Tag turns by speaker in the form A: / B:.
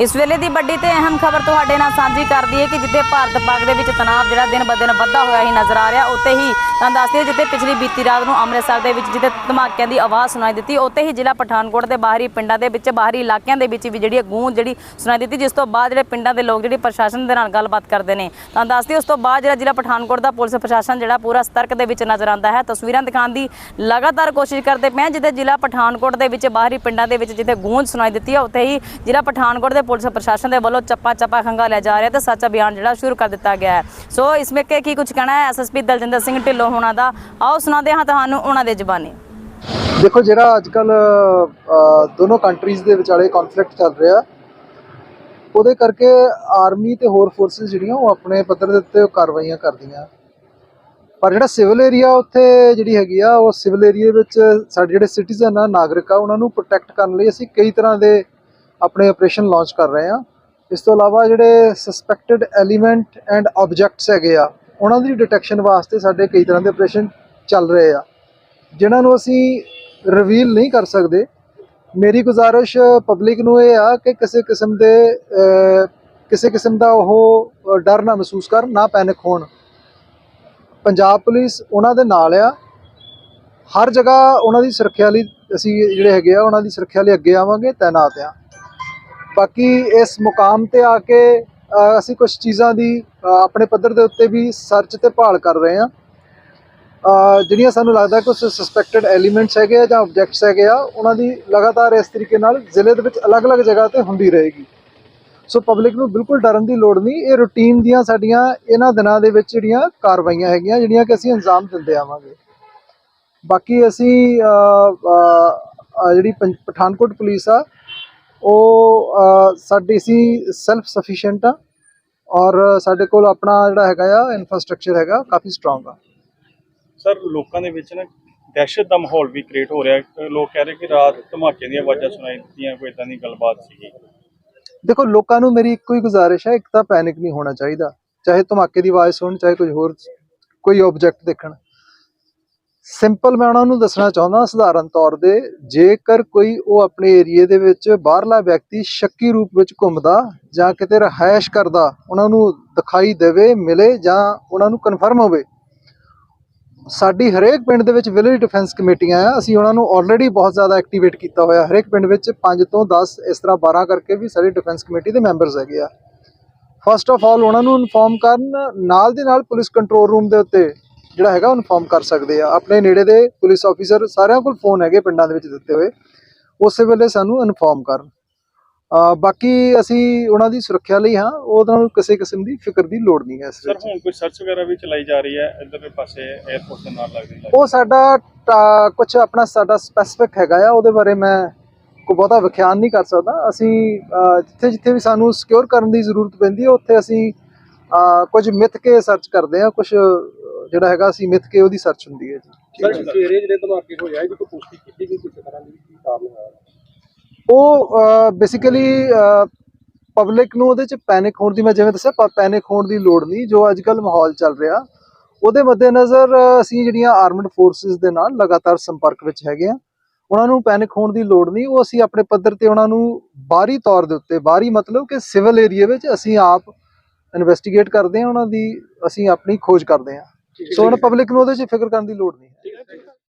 A: ਇਸ ਵੇਲੇ ਦੀ ਵੱਡੀ ਤੇ ਅਹਿਮ ਖਬਰ ਤੁਹਾਡੇ ਨਾਲ ਸਾਂਝੀ ਕਰਦੀ ਹੈ ਕਿ ਜਿੱਥੇ ਭਾਰਤ ਪਾਕ ਦੇ ਵਿੱਚ ਤਣਾਅ ਜਿਹੜਾ ਦਿਨ ਬ ਦਿਨ ਵੱਧਦਾ ਹੋਇਆ ਹੀ ਨਜ਼ਰ ਆ ਰਿਹਾ, ਉੱਥੇ ਹੀ ਤੁਹਾਨੂੰ ਦੱਸਦੀ ਜਿੱਥੇ ਪਿਛਲੀ ਬੀਤੀ ਰਾਤ ਨੂੰ ਅੰਮ੍ਰਿਤਸਰ ਦੇ ਵਿੱਚ ਜਿੱਥੇ ਧਮਾਕਿਆਂ ਦੀ ਆਵਾਜ਼ ਸੁਣਾਈ ਦਿੱਤੀ, ਉੱਥੇ ਹੀ ਜ਼ਿਲ੍ਹਾ ਪਠਾਨਕੋਟ ਦੇ ਬਾਹਰੀ ਪਿੰਡਾਂ ਦੇ ਵਿੱਚ, ਬਾਹਰੀ ਇਲਾਕਿਆਂ ਦੇ ਵਿੱਚ ਵੀ ਜਿਹੜੀ ਇਹ ਗੂੰਜ ਜਿਹੜੀ ਸੁਣਾਈ ਦਿੱਤੀ, ਜਿਸ ਤੋਂ ਬਾਅਦ ਜਿਹੜੇ ਪਿੰਡਾਂ ਦੇ ਲੋਕ ਜਿਹੜੇ ਪ੍ਰਸ਼ਾਸਨ ਦੇ ਨਾਲ ਗੱਲਬਾਤ ਕਰਦੇ ਨੇ। ਤੁਹਾਨੂੰ ਦੱਸਦੀ ਉਸ ਤੋਂ ਬਾਅਦ ਜਿਹੜਾ ਜ਼ਿਲ੍ਹਾ ਪਠਾਨਕੋਟ ਦਾ ਪੁਲਿਸ ਪ੍ਰਸ਼ਾਸਨ ਜਿਹੜਾ ਪੂਰਾ ਸਤਰਕ ਦੇ ਵਿੱਚ ਨਜ਼ਰ ਆਉਂਦਾ ਹੈ। ਤਸਵੀਰਾਂ ਦਿਖਾਉਣ ਦੀ ਲਗਾਤਾਰ ਕੋਸ਼ਿਸ਼ ਕਰਦੇ ਪਏ ਹਾਂ, ਜਿੱਥੇ ਜ਼ਿਲ੍ਹਾ ਪਠਾਨਕੋਟ ਦੇ ਵਿੱਚ, ਬਾਹਰੀ ਪਿੰਡਾਂ ਦੇ ਵਿੱਚ ਜਿੱਥੇ ਗੂੰਜ ਸੁਣਾਈ ਦਿੱਤੀ ਹੈ ਉੱਥੇ ਹੀ ਜ਼ਿਲ੍ਹਾ ਪਠਾਨਕੋਟ ਦੇ ਪੁਲਿਸ ਪ੍ਰਸ਼ਾਸਨ ਦੇ ਵੱਲੋਂ ਚੱਪਾ ਚੱਪਾ ਖੰਗਾਲਿਆ ਜਾ ਰਿਹਾ ਤੇ ਸੱਚ ਅਭਿਆਨ ਜਿਹੜਾ ਸ਼ੁਰੂ ਕਰ ਦਿੱਤਾ ਗਿਆ ਹੈ। ਸੋ ਇਸ ਮੌਕੇ ਕੀ ਕੁਝ ਕਹਿਣਾ ਹੈ? ਐਸਐਸਪੀ ਦਲਜਿੰਦਰ ਸਿੰਘ ਢਿੱਲੋਂ ਹੋਣਾ ਦਾ। ਆਓ ਸੁਣਾਉਂਦੇ ਹਾਂ ਤੁਹਾਨੂੰ ਉਹਨਾਂ ਦੇ ਜ਼ਬਾਨੀ।
B: ਦੇਖੋ, ਜਿਹੜਾ ਅੱਜ ਕੱਲ ਦੋਨੋਂ ਕੰਟਰੀਜ਼ ਦੇ ਵਿਚਾਲੇ ਕਨਫਲਿਕਟ ਚੱਲ ਰਿਹਾ, ਉਹਦੇ ਕਰਕੇ ਆਰਮੀ ਤੇ ਹੋਰ ਫੋਰਸਸ ਜਿਹੜੀਆਂ, ਉਹ ਆਪਣੇ ਪੱਧਰ ਦੇ ਉੱਤੇ ਕਾਰਵਾਈਆਂ ਕਰਦੀਆਂ। ਪਰ ਜਿਹੜਾ ਸਿਵਲ ਏਰੀਆ ਉੱਥੇ ਜਿਹੜੀ ਹੈਗੀ ਆ, ਉਹ ਸਿਵਲ ਏਰੀਆ ਵਿੱਚ ਸਾਡੇ ਜਿਹੜੇ ਸਿਟੀਜ਼ਨ ਆ, ਨਾਗਰਿਕ ਆ, ਉਹਨਾਂ ਨੂੰ ਪ੍ਰੋਟੈਕਟ ਕਰਨ ਲਈ ਅਸੀਂ ਕਈ ਤਰ੍ਹਾਂ ਦੇ ਆਪਣੇ ਆਪਰੇਸ਼ਨ ਲਾਂਚ ਕਰ ਰਹੇ ਆ। ਇਸ ਤੋਂ ਇਲਾਵਾ ਜਿਹੜੇ ਸਸਪੈਕਟਡ ਐਲੀਮੈਂਟ ਐਂਡ ਆਬਜੈਕਟਸ ਹੈਗੇ ਆ, ਉਹਨਾਂ ਦੀ ਡਿਟੈਕਸ਼ਨ ਵਾਸਤੇ ਸਾਡੇ ਕਈ ਤਰ੍ਹਾਂ ਦੇ ਆਪਰੇਸ਼ਨ ਚੱਲ ਰਹੇ ਆ। ਜਿਨ੍ਹਾਂ ਨੂੰ ਅਸੀਂ ਰਿਵੀਲ ਨਹੀਂ ਕਰ ਸਕਦੇ, ਮੇਰੀ ਗੁਜ਼ਾਰਿਸ਼ ਪਬਲਿਕ ਨੂੰ ਇਹ ਆ ਕਿ ਕਿਸੇ ਕਿਸਮ ਦੇ ਕਿਸੇ ਕਿਸਮ ਦਾ ਉਹ ਡਰ ਨਾ ਮਹਿਸੂਸ ਕਰਨ, ਨਾ ਪੈਨਿਕ ਹੋਣ। ਪੰਜਾਬ ਪੁਲਿਸ ਉਹਨਾਂ ਦੇ ਨਾਲ ਆ। ਹਰ ਜਗ੍ਹਾ ਉਹਨਾਂ ਦੀ ਸੁਰੱਖਿਆ ਲਈ ਅਸੀਂ ਜਿਹੜੇ ਹੈਗੇ ਆ, ਉਹਨਾਂ ਦੀ ਸੁਰੱਖਿਆ ਲਈ ਅੱਗੇ ਆਵਾਂਗੇ ਤਾਇਨਾਤ ਆ। ਬਾਕੀ ਇਸ ਮੁਕਾਮ ਤੇ ਆ ਕੇ ਅਸੀਂ ਕੁਝ ਚੀਜ਼ਾਂ ਦੀ ਆਪਣੇ ਪੱਧਰ ਦੇ ਉੱਤੇ ਵੀ ਸਰਚ ਤੇ ਭਾਲ ਕਰ ਰਹੇ ਹਾਂ। ਜਿਹੜੀਆਂ ਸਾਨੂੰ ਲੱਗਦਾ ਕਿ ਸਸਪੈਕਟਡ ਐਲੀਮੈਂਟਸ ਹੈਗੇ ਆ ਜਾਂ ਆਬਜੈਕਟਸ ਹੈਗੇ ਆ, ਉਹਨਾਂ ਦੀ ਲਗਾਤਾਰ ਇਸ ਤਰੀਕੇ ਨਾਲ ਜ਼ਿਲ੍ਹੇ ਦੇ ਵਿੱਚ ਅਲੱਗ-ਅਲੱਗ ਜਗ੍ਹਾ ਤੇ ਹੁੰਦੀ ਰਹੇਗੀ। ਸੋ ਪਬਲਿਕ ਨੂੰ ਬਿਲਕੁਲ ਡਰਨ ਦੀ ਲੋੜ ਨਹੀਂ। ਇਹ ਰੂਟੀਨ ਦੀਆਂ ਸਾਡੀਆਂ ਇਹਨਾਂ ਦਿਨਾਂ ਦੇ ਵਿੱਚ ਜਿਹੜੀਆਂ ਕਾਰਵਾਈਆਂ ਹੈਗੀਆਂ, ਜਿਹੜੀਆਂ ਕਿ ਅਸੀਂ ਅੰਜਾਮ ਦਿੰਦੇ ਆਵਾਂਗੇ। ਬਾਕੀ ਅਸੀਂ ਜਿਹੜੀ ਪੰਜ- ਪਠਾਨਕੋਟ ਪੁਲਿਸ ਆ ਉਹ ਸਾਡੀ ਸੀ ਸੈਲਫ ਸਫੀਸ਼ੀਐਂਟ ਆ ਔਰ ਸਾਡੇ ਕੋਲ ਆਪਣਾ ਜਿਹੜਾ ਹੈਗਾ ਆ ਇਨਫਰਾਸਟ੍ਰਕਚਰ ਹੈਗਾ ਕਾਫੀ ਸਟਰੋਂਗ ਆ।
C: ਸਰ ਲੋਕਾਂ ਦੇ ਵਿੱਚ ਨਾ ਦਹਿਸ਼ਤ ਦਾ ਮਾਹੌਲ ਵੀ ਕ੍ਰੀਏਟ ਹੋ ਰਿਹਾ ਲੋਕ ਕਹਿ ਰਹੇ ਕਿ ਰਾਤ ਧਮਾਕੇ ਦੀਆਂ ਆਵਾਜ਼ਾਂ ਸੁਣਾਈ ਦਿੱਤੀਆਂ ਕੋਈ ਇਦਾਂ ਦੀ ਗੱਲਬਾਤ ਸੀਗੀ।
B: ਦੇਖੋ ਲੋਕਾਂ ਨੂੰ ਮੇਰੀ ਇੱਕੋ ਹੀ ਗੁਜ਼ਾਰਿਸ਼ ਹੈ ਇੱਕ ਤਾਂ ਪੈਨਿਕ ਨਹੀਂ ਹੋਣਾ ਚਾਹੀਦਾ। ਚਾਹੇ ਧਮਾਕੇ ਦੀ ਆਵਾਜ਼ ਸੁਣ ਚਾਹੇ ਕੁਝ ਹੋਰ ਕੋਈ ਆਬਜੈਕਟ ਦੇਖਣ। ਸਿੰਪਲ ਮੈਂ ਉਹਨਾਂ ਨੂੰ ਦੱਸਣਾ ਚਾਹੁੰਦਾ, ਸਧਾਰਨ ਤੌਰ ਤੇ ਜੇਕਰ ਕੋਈ ਉਹ ਆਪਣੇ ਏਰੀਏ ਦੇ ਵਿੱਚ ਬਾਹਰਲਾ ਵਿਅਕਤੀ ਸ਼ੱਕੀ ਰੂਪ ਵਿੱਚ ਘੁੰਮਦਾ ਜਾਂ ਕਿਤੇ ਰਹਾਇਸ਼ ਕਰਦਾ, ਉਹਨਾਂ ਨੂੰ ਦਿਖਾਈ ਦੇਵੇ, ਮਿਲੇ ਜਾਂ ਉਹਨਾਂ ਨੂੰ ਕਨਫਰਮ ਹੋਵੇ। ਸਾਡੀ ਹਰੇਕ ਪਿੰਡ ਦੇ ਵਿੱਚ ਵਿਲੇਜ ਡਿਫੈਂਸ ਕਮੇਟੀਆਂ ਆ, ਅਸੀਂ ਉਹਨਾਂ ਨੂੰ ਆਲਰੇਡੀ ਬਹੁਤ ਜ਼ਿਆਦਾ ਐਕਟੀਵੇਟ ਕੀਤਾ ਹੋਇਆ, ਹਰੇਕ ਪਿੰਡ ਵਿੱਚ 5 ਤੋਂ 10 ਇਸ ਤਰ੍ਹਾਂ 12 ਕਰਕੇ ਵੀ ਸਾਡੀ ਡਿਫੈਂਸ ਕਮੇਟੀ ਦੇ ਮੈਂਬਰਸ ਹੈਗੇ ਆ। ਫਸਟ ਆਫ ਆਲ ਉਹਨਾਂ ਨੂੰ ਇਨਫੋਰਮ ਕਰਨ, ਨਾਲ ਦੀ ਨਾਲ ਪੁਲਿਸ ਕੰਟਰੋਲ ਰੂਮ ਦੇ ਉੱਤੇ ਜਿਹੜਾ ਹੈਗਾ ਇਨਫੋਰਮ ਕਰ ਸਕਦੇ ਆ। ਆਪਣੇ ਨੇੜੇ ਦੇ ਪੁਲਿਸ ਆਫੀਸਰ ਸਾਰਿਆਂ ਕੋਲ ਫੋਨ ਹੈਗੇ ਪਿੰਡਾਂ ਦੇ ਵਿੱਚ ਦਿੱਤੇ ਹੋਏ। ਉਸੇ ਵੇਲੇ ਸਾਨੂੰ ਇਨਫੋਰਮ ਕਰਨ। ਬਾਕੀ ਅਸੀਂ ਉਹਨਾਂ ਦੀ ਸੁਰੱਖਿਆ ਲਈ ਹਾਂ। ਉਹਨਾਂ ਨੂੰ ਕਿਸੇ ਕਿਸਮ ਦੀ ਫਿਕਰ ਦੀ ਲੋੜ ਨਹੀਂ ਹੈ ਇਸ
C: ਸਰ ਹੁਣ ਕੋਈ ਸਰਚ ਵਗੈਰਾ ਵੀ ਚਲਾਈ ਜਾ ਰਹੀ ਹੈ? ਇੱਧਰਲੇ ਪਾਸੇ 에ਅਰਪੋਰਟ ਦੇ ਨਾਲ ਲੱਗਦੀ ਹੈ।
B: ਉਹ ਸਾਡਾ ਕੁਝ ਆਪਣਾ ਸਾਡਾ ਸਪੈਸਿਫਿਕ ਹੈਗਾ ਆ। ਉਹਦੇ ਬਾਰੇ ਮੈਂ ਕੋਈ ਬਹੁਤਾ ਵਿਖਿਆਨ ਨਹੀਂ ਕਰ ਸਕਦਾ। ਅਸੀਂ ਜਿੱਥੇ ਜਿੱਥੇ ਵੀ ਸਾਨੂੰ ਸਿਕਿਉਰ ਕਰਨ ਦੀ ਜ਼ਰੂਰਤ ਪੈਂਦੀ ਹੈ ਉੱਥੇ ਅਸੀਂ ਕੁਝ ਮਿੱਥ ਕੇ ਸਰਚ ਕਰਦੇ ਹਾਂ। ਕੁਝ ਜਿਹੜਾ ਹੈਗਾ ਅਸੀਂ ਮਿੱਥ ਕੇ ਉਹਦੀ ਸਰਚ ਹੁੰਦੀ ਹੈ ਜੀ।
D: ਸਰ ਸਵੇਰੇ ਜਿਹੜੇ ਧਮਾਕੇ ਹੋਏ ਆ ਇਹਦੀ ਕੋਈ ਪੁਸ਼ਟੀ ਕੀਤੀ ਗਈ ਕਿਸੇ ਤਰ੍ਹਾਂ ਦੀ? ਕੀ ਕਾਰਨ ਹੋਇਆ?
B: ਉਹ ਬੇਸਿਕਲੀ ਪਬਲਿਕ ਨੂੰ ਉਹਦੇ ਚ ਪੈਨਿਕ ਹੋਣ ਦੀ ਮੈਂ ਜਿਵੇਂ ਦੱਸਿਆ ਪੈਨਿਕ ਹੋਣ ਦੀ ਲੋੜ ਨਹੀਂ ਜੋ ਅੱਜ ਕੱਲ ਮਾਹੌਲ ਚੱਲ ਰਿਹਾ। ਉਹਦੇ ਮੱਦੇਨਜ਼ਰ ਅਸੀਂ ਜਿਹੜੀਆਂ ਆਰਮਡ ਫੋਰਸਿਸ ਦੇ ਨਾਲ ਲਗਾਤਾਰ ਸੰਪਰਕ ਵਿੱਚ ਹੈਗੇ ਆ ਉਹਨਾਂ ਨੂੰ ਪੈਨਿਕ ਹੋਣ ਦੀ ਲੋੜ ਨਹੀਂ ਉਹ ਅਸੀਂ ਆਪਣੇ ਪੱਧਰ ਤੇ ਉਹਨਾਂ ਨੂੰ ਬਾਹਰੀ ਤੌਰ ਦੇ ਉੱਤੇ ਬਾਹਰੀ ਮਤਲਬ ਕਿ ਸਿਵਲ ਏਰੀਆ ਵਿੱਚ ਅਸੀਂ ਆਪ ਇਨਵੈਸਟੀਗੇਟ ਕਰਦੇ ਹਾਂ ਉਹਨਾਂ ਦੀ ਅਸੀਂ ਆਪਣੀ ਖੋਜ ਕਰਦੇ ਹਾਂ। ਸੋ ਉਹਨਾਂ ਪਬਲਿਕ ਨੂੰ ਉਹਦੇ 'ਚ ਫਿਕਰ ਕਰਨ ਦੀ ਲੋੜ ਨਹੀਂ ਹੈ।